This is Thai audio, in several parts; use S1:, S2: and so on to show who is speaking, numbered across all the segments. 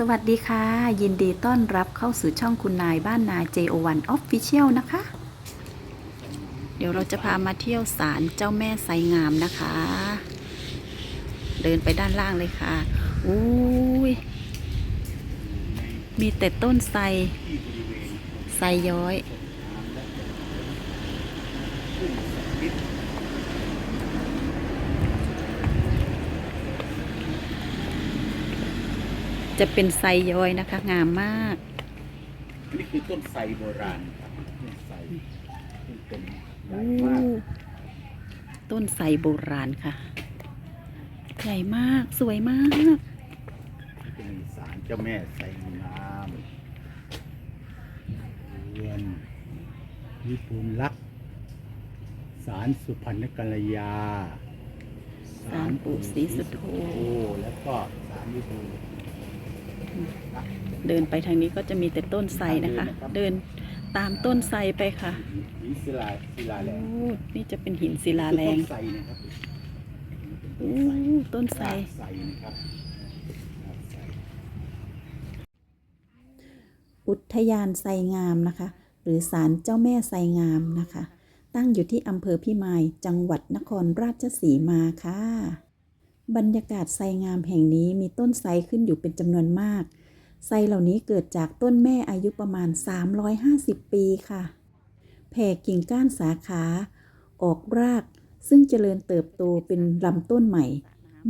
S1: สวัสดีค่ะ ยินดีต้อนรับเข้าสู่ช่องคุณนายบ้านนา JO1 Official นะคะ เดี๋ยวเราจะพามาเที่ยวศาลเจ้าแม่ไซงามนะคะ เดินไปด้านล่างเลยค่ะอุ้ยมีแต่ต้นไทรไทรย้อย จะเป็นไซย้อยนะคะ งามมาก
S2: อันนี้คือต้นไทรโบราณครับต้นไทรที่เป็นใหญ่มาก
S1: ต้นไทรโบราณค่ะ ใหญ่มากสวยมาก
S2: นี่เป็นศาลเจ้าแม่ไทรงามเรือนวิปูลลักษณ์ศาลสุพรรณกัลยา
S1: ศาลปู่ศรีสุโธ
S2: แล้วก็ศาลวิบูล
S1: เดินไปทางนี้ก็จะมีแต่ต้นไทรนะคะ เดินตามต้นไทรไปค่ะ
S2: หินศิลาศิลาแร
S1: โอ้
S2: ง
S1: นี่จะเป็นหินศิลาแรง
S2: ต้นไทรนะครับ
S1: โอ้ต้นไทร
S2: รากไทรนะครับรากไทร
S1: อุทยานไทรงามนะคะ หรือศาลเจ้าแม่ไทรงามนะคะ ตั้งอยู่ที่อำเภอพิมายจังหวัดนครราชสีมาค่ะ บรรยากาศไทรงามแห่งนี้มีต้นไทรขึ้นอยู่เป็นจำนวนมาก ไทรเหล่านี้เกิดจากต้นแม่อายุประมาณ 350 ปีค่ะ แผ่กิ่งก้านสาขา ออกราก ซึ่งเจริญเติบโตเป็นลำต้นใหม่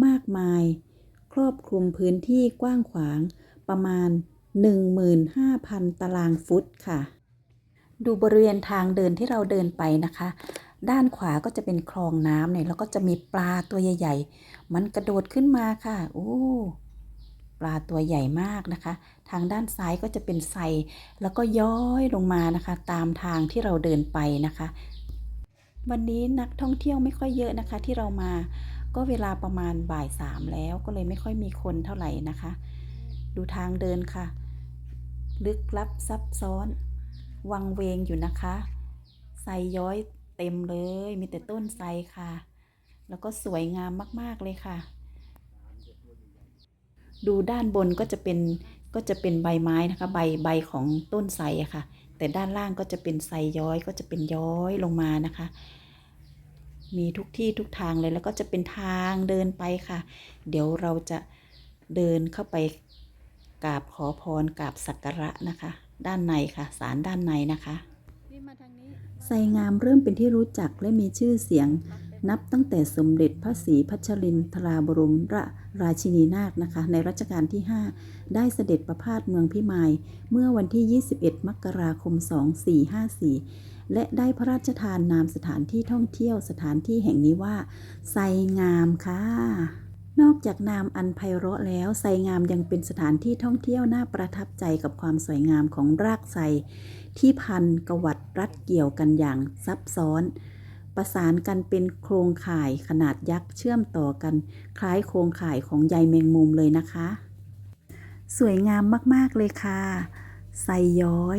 S1: มากมาย ครอบคลุมพื้นที่กว้างขวางประมาณ 15,000 ตารางฟุตค่ะ ดูบริเวณทางเดินที่เราเดินไปนะคะ ด้านขวาก็จะเป็นคลองน้ำเนี่ยแล้วก็จะมีปลาตัวใหญ่ ๆ มันกระโดดขึ้นมาค่ะโอ้ปลาตัวใหญ่มากนะคะ ทางด้านซ้ายก็จะเป็นไซแล้วก็ย้อยลงมานะคะ ตามทางที่เราเดินไปนะคะ วันนี้นักท่องเที่ยวไม่ค่อยเยอะนะคะ ที่เรามาก็เวลาประมาณบ่ายสามแล้วก็เลยไม่ค่อยมีคนเท่าไหร่นะคะ ดูทางเดินค่ะ ลึกลับซับซ้อน วังเวงอยู่นะคะไซย้อย เต็มเลย มีแต่ต้นไทรค่ะ แล้วก็สวยงามมาก ๆ เลยค่ะ ดูด้านบนก็จะเป็นก็จะเป็นใบไม้นะคะ ใบใบของต้นไทรค่ะ แต่ด้านล่างก็จะเป็นไทรย้อยก็จะเป็นย้อยลงมานะคะ มีทุกที่ทุกทางเลยแล้วก็จะเป็นทางเดินไปค่ะ เดี๋ยวเราจะเดินเข้าไปกราบขอพรกราบสักการะนะคะ ด้านในค่ะ ศาลด้านในนะคะ ไซงามเริ่มเป็นที่รู้จักและมีชื่อเสียง นับตั้งแต่สมเด็จพระศรีพัชรินทราบรมราราชินีนาถนะคะ ในรัชกาลที่ 5 ได้เสด็จประพาสเมืองพิมาย เมื่อวันที่ 21 มกราคม 2454 และได้พระราชทานนามสถานที่ท่องเที่ยวสถานที่แห่งนี้ว่า ไซงามค่ะ นอกจากนามอันไพเราะแล้วไซงามยังเป็นสถานที่ท่องเที่ยวน่าประทับใจกับความสวยงามของรากไซที่พันกวัดรัดเกี่ยวกันอย่างซับซ้อน ประสานกันเป็นโครงข่ายขนาดยักษ์เชื่อมต่อกัน คล้ายโครงข่ายของใยแมงมุมเลยนะคะ สวยงามมากๆเลยค่ะไซย้อย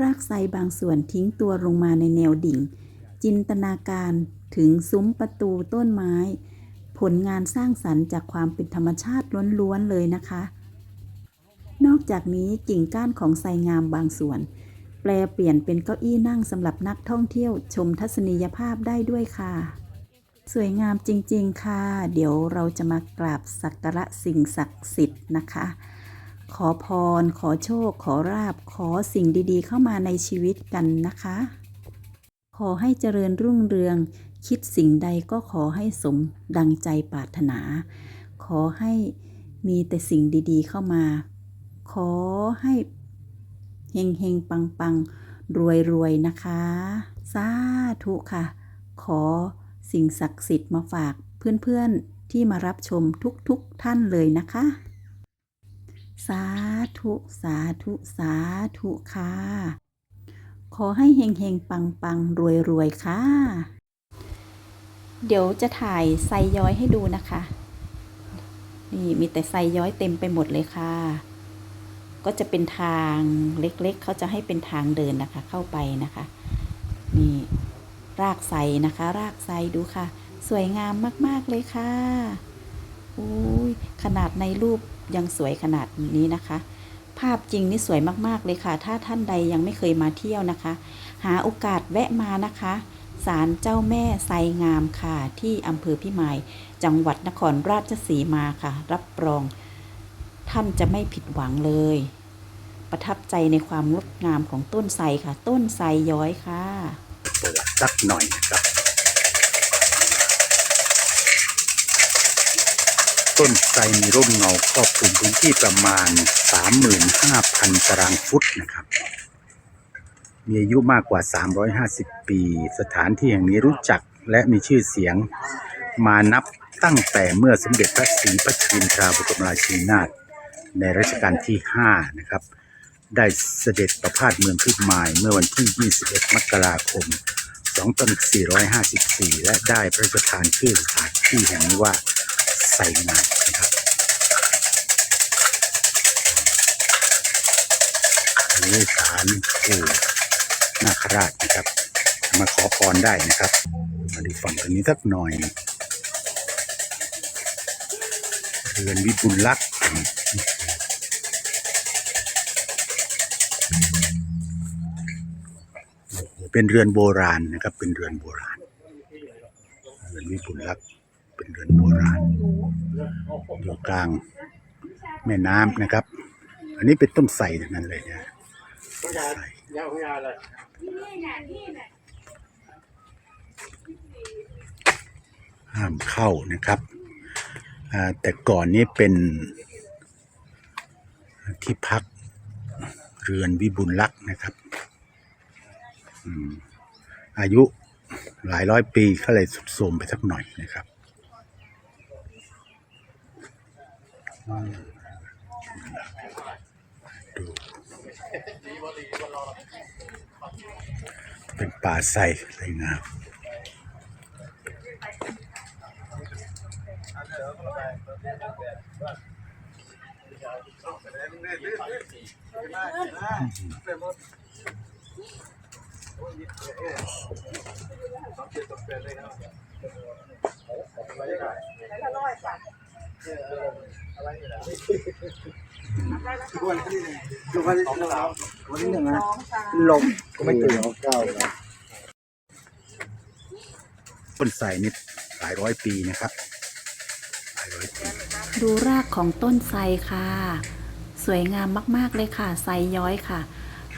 S1: รากไซบางส่วนทิ้งตัวลงมาในแนวดิ่ง จินตนาการ ถึงซุ้มประตูต้นไม้ ผลงานสร้างสรรค์จากความเป็นธรรมชาติล้วนๆเลยนะคะ นอกจากนี้กิ่งก้านของไซงามบางส่วน แปลเปลี่ยนเป็นเก้าอี้นั่งสำหรับนักท่องเที่ยวชมทัศนียภาพได้ด้วยค่ะ สวยงามจริงๆค่ะ เดี๋ยวเราจะมากราบสักการะสิ่งศักดิ์สิทธิ์นะคะขอพร ขอโชค ขอราบ ขอสิ่งดีๆ เข้ามาในชีวิตกันนะคะ ขอให้เจริญรุ่งเรือง คิดสิ่งใดก็ขอให้สมดังใจปรารถนา ขอให้มีแต่สิ่งดีๆเข้ามา ขอให้เฮงเฮงปังปังรวยรวยๆนะคะ สาธุค่ะ ขอสิ่งศักดิ์สิทธิ์มาฝากเพื่อนๆที่มารับชมทุกๆท่านเลยนะคะ สาธุ สาธุ สาธุค่ะ ขอให้เฮงเฮงปังปังรวยรวยๆค่ะ เดี๋ยวจะถ่ายไซย้อยให้ดูนะคะ นี่มีแต่ไซย้อยเต็มไปหมดเลยค่ะ ก็จะเป็นทางเล็กๆ เขาจะให้เป็นทางเดินนะคะ เข้าไปนะคะ นี่รากไซนะคะ รากไซดูค่ะ สวยงามมากๆเลยค่ะโอ้ยขนาดในรูปยังสวยขนาดนี้นะคะ ภาพจริงนี่สวยมากๆเลยค่ะ ถ้าท่านใดยังไม่เคยมาเที่ยวนะคะ หาโอกาสแวะมานะคะ ศาลเจ้าแม่ไซงามค่ะ ที่อำเภอพิมาย จังหวัดนครราชสีมาค่ะ รับรอง ท่านจะไม่ผิดหวังเลย ประทับใจในความงดงามของต้นไทรค่ะ ต้นไทรย้อยค่ะ
S2: ประวัติสักหน่อยนะครับ ต้นไทรมีร่มเงาครอบคลุมพื้นที่ประมาณ 35,000 ตารางฟุตนะครับ มีอายุมากกว่า 350 ปี สถานที่แห่งนี้รู้จักและมีชื่อเสียงมานับตั้งแต่เมื่อสมเด็จพระศรีพัชรินทราบรมราชินีนาถในรัชกาลที่ 5 นะครับ ได้เสด็จประพาสเมืองพิมายเมื่อวันที่ 21 มกราคม 2454 และได้พระราชทานชื่อสถานที่แห่งนี้ว่าไสงามนะครับอันนี้ศาลปู่ นาคราชนะครับ มาขอพรได้นะครับ มาดูฝั่งตรงนี้สักหน่อย เรือนวิบุลลักษณ์เป็นเรือนโบราณนะครับ เป็นเรือนโบราณ เรือนวิบุลลักษณ์เป็นเรือนโบราณอยู่กลางแม่น้ำนะครับ อันนี้เป็นต้นไทรทั้งนั้นเลยนะ ต้นไทรห้ามเข้านะครับ แต่ก่อนนี้เป็นที่พักเรือนวิบุลลักษณ์นะครับอายุหลายร้อยปีก็เลยสุดโทรมไปสักหน่อยนะครับอืมดู เป็นป่าไทรสวยงาม ต้นไทรนี่หลายร้อยปีนะครับหลายร้อยปี
S1: ดูรากของต้นไทรค่ะ สวยงามมาก ๆ เลยค่ะไทรย้อยค่ะ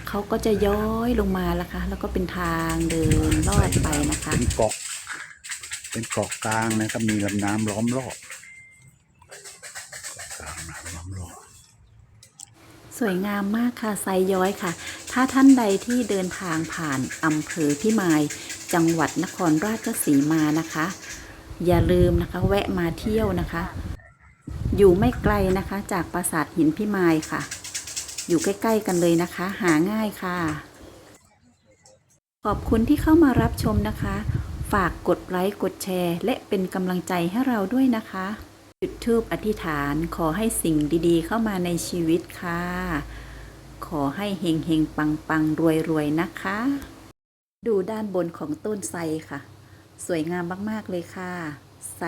S1: เขาก็จะย้อยลงมาแล้วค่ะ แล้วก็เป็นทางเดินลอดไปนะคะ
S2: เป็นเกาะ เป็นเกาะกลางนะครับ มีลำน้ำล้อมรอบเกาะก ลางน้ำล้อมรอบ
S1: สวยงามมากค่ะไซย้อยค่ะ ถ้าท่านใดที่เดินทางผ่านอำเภอพิมาย จังหวัดนครราชสีมานะคะ อย่าลืมนะคะแวะมาเที่ยวนะคะ อยู่ไม่ไกลนะคะจากปราสาทหินพิมายค่ะ อยู่ใกล้ ๆ กันเลยนะคะ หาง่ายค่ะ ขอบคุณที่เข้ามารับชมนะคะ ฝากกดไลค์กดแชร์ และเป็นกำลังใจให้เราด้วยนะคะ จุดทูปอธิษฐานขอให้สิ่งดีๆ เข้ามาในชีวิตค่ะ ขอให้เฮงเฮงปังปังรวยรวยๆนะคะ ดูด้านบนของต้นไทรค่ะ สวยงามมาก ๆ เลยค่ะไทร